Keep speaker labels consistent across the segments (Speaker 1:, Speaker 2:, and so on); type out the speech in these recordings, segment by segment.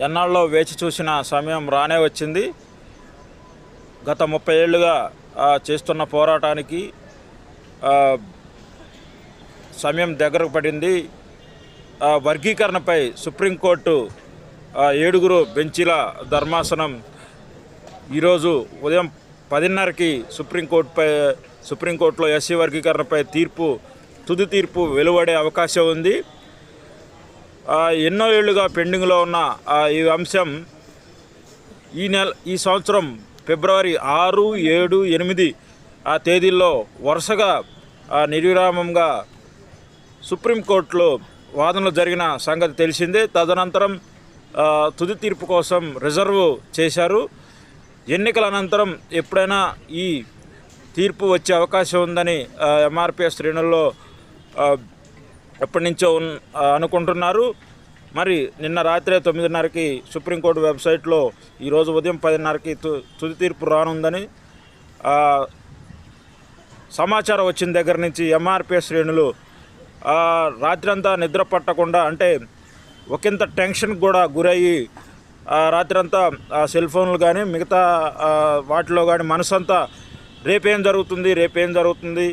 Speaker 1: ఎన్నాళ్ళలో వేచి చూసిన సమయం రానే వచ్చింది. గత ముప్పై ఏళ్ళుగా చేస్తున్న పోరాటానికి సమయం దగ్గరకు పడింది. ఆ, వర్గీకరణపై సుప్రీంకోర్టు ఏడుగురు బెంచీల ధర్మాసనం ఈరోజు ఉదయం పదిన్నరకి సుప్రీంకోర్టుపై సుప్రీంకోర్టులో ఎస్సీ వర్గీకరణపై తీర్పు తుది తీర్పు వెలువడే అవకాశం ఉంది. ఎన్నో ఏళ్ళుగా పెండింగ్లో ఉన్న ఈ అంశం ఈ నెల ఈ సంవత్సరం ఫిబ్రవరి ఆరు ఏడు ఎనిమిది ఆ తేదీల్లో వరుసగా నిర్విరామంగా సుప్రీంకోర్టులో వాదనలు జరిగిన సంగతి తెలిసిందే. తదనంతరం తుది తీర్పు కోసం రిజర్వ్ చేశారు. ఎన్నికల అనంతరం ఎప్పుడైనా ఈ తీర్పు వచ్చే అవకాశం ఉందని ఎంఆర్పిఎస్ శ్రేణుల్లో ఎప్పటి నుంచో అనుకుంటున్నారు. మరి నిన్న రాత్రే తొమ్మిదిన్నరకి సుప్రీంకోర్టు వెబ్సైట్లో ఈరోజు ఉదయం పదిన్నరకి తు తుది తీర్పు రానుందని సమాచారం వచ్చిన దగ్గర నుంచి ఎంఆర్పీ శ్రేణులు రాత్రంతా నిద్ర పట్టకుండా అంటే ఒకంత టెన్షన్కి కూడా గురయ్యి రాత్రంతా సెల్ ఫోన్లు కానీ మిగతా వాటిలో కానీ మనసంతా రేపేం జరుగుతుంది రేపేం జరుగుతుంది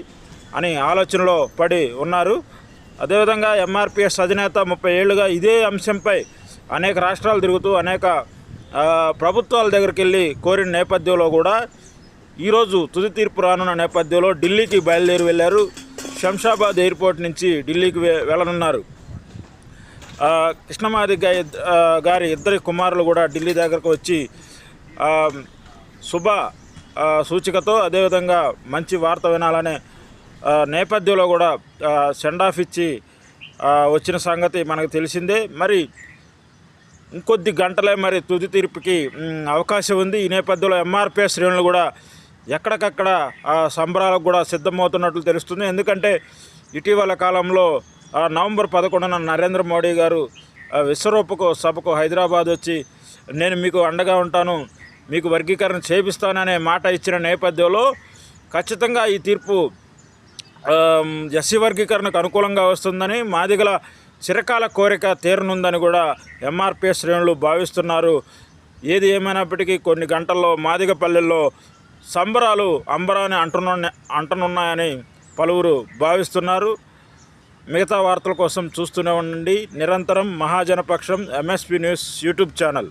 Speaker 1: అని ఆలోచనలో పడి ఉన్నారు. అదేవిధంగా ఎంఆర్పిఎస్ అధినేత ముప్పై ఏళ్ళుగా ఇదే అంశంపై అనేక రాష్ట్రాలు తిరుగుతూ అనేక ప్రభుత్వాల దగ్గరికి వెళ్ళి కోరిన నేపథ్యంలో కూడా ఈరోజు తుది తీర్పు రానున్న నేపథ్యంలో ఢిల్లీకి బయలుదేరి వెళ్ళారు. శంషాబాద్ ఎయిర్పోర్ట్ నుంచి ఢిల్లీకి వెళ్ళనున్నారు. కృష్ణమాది గారి ఇద్దరి కుమారులు కూడా ఢిల్లీ దగ్గరకు వచ్చి శుభ సూచికతో అదేవిధంగా మంచి వార్త వినాలనే నేపథ్యంలో కూడా సెండ్ ఆఫ్ ఇచ్చి వచ్చిన సంగతి మనకు తెలిసిందే. మరి ఇంకొద్ది గంటలే మరి తుది తీర్పుకి అవకాశం ఉంది. ఈ నేపథ్యంలో ఎంఆర్పిఎస్ శ్రేణులు కూడా ఎక్కడికక్కడ ఆ సంబరాలకు కూడా సిద్ధమవుతున్నట్లు తెలుస్తుంది. ఎందుకంటే ఇటీవల కాలంలో నవంబర్ పదకొండున నరేంద్ర మోడీ గారు ఆ, విశ్వరూపకు సభకు హైదరాబాద్ వచ్చి నేను మీకు అండగా ఉంటాను మీకు వర్గీకరణ చేపిస్తాననే మాట ఇచ్చిన నేపథ్యంలో ఖచ్చితంగా ఈ తీర్పు ఎస్సీ వర్గీకరణకు అనుకూలంగా వస్తుందని మాదిగల చిరకాల కోరిక తీరనుందని కూడా ఎంఆర్పీ శ్రేణులు భావిస్తున్నారు. ఏది ఏమైనప్పటికీ కొన్ని గంటల్లో మాదిగ పల్లెల్లో సంబరాలు అంబరాని అంటున్న అంటనున్నాయని పలువురు భావిస్తున్నారు. మిగతా వార్తల కోసం చూస్తూనే ఉండండి. నిరంతరం మహాజనపక్షం ఎంఎస్పీ న్యూస్ యూట్యూబ్ ఛానల్.